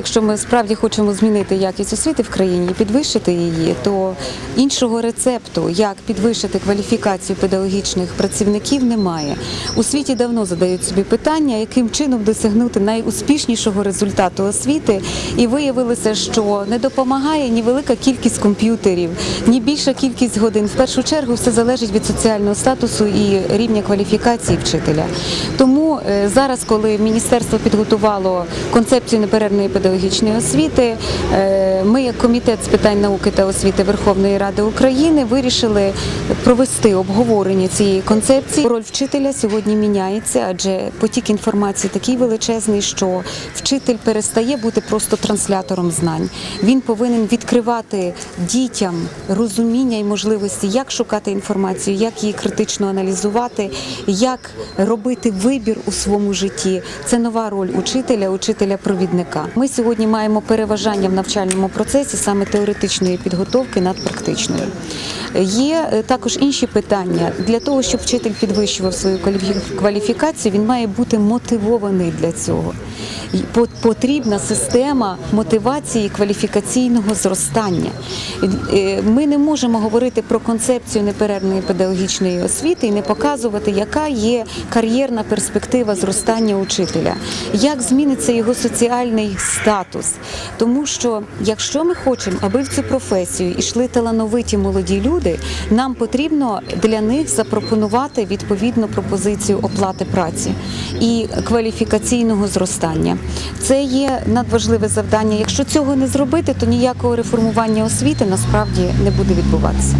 Якщо ми справді хочемо змінити якість освіти в країні і підвищити її, то іншого рецепту, як підвищити кваліфікацію педагогічних працівників, немає. У світі давно задають собі питання, яким чином досягнути найуспішнішого результату освіти, і виявилося, що не допомагає ні велика кількість комп'ютерів, ні більша кількість годин. В першу чергу все залежить від соціального статусу і рівня кваліфікації вчителя. Тому е, зараз, коли міністерство підготувало концепцію неперервної педагогічної освіти, е, ми, як комітет з питань науки та освіти Верховної Ради України, вирішили провести обговорення цієї концепції. Роль вчителя сьогодні міняється, адже потік інформації такий величезний, що вчитель перестає бути просто транслятором знань. Він повинен відкривати дітям розуміння і можливості, як шукати інформацію, як її критично аналізувати, як робити вибір у своєму житті. Це нова роль учителя, учителя-провідника. Ми сьогодні маємо переважання в навчальному процесі саме теоретичної підготовки над практичною. Є е, також інші питання для того, щоб вчитель підвищував свою кваліфікацію, він має бути мотивований для цього. По- Потрібна система мотивації кваліфікаційного зростання. Е, Ми не можемо говорити про концепцію неперервної педагогічної освіти і не показувати, яка є кар'єрна перспектива зростання учителя, як зміниться його соціальний статус. Тому що якщо ми хочемо, аби в цю професію йшли талановиті молоді люди, нам потрібно для них запропонувати відповідну пропозицію оплати праці і кваліфікаційного зростання. Це є надважливе завдання. Якщо цього не зробити, то ніякого реформування освіти насправді не буде відбуватися.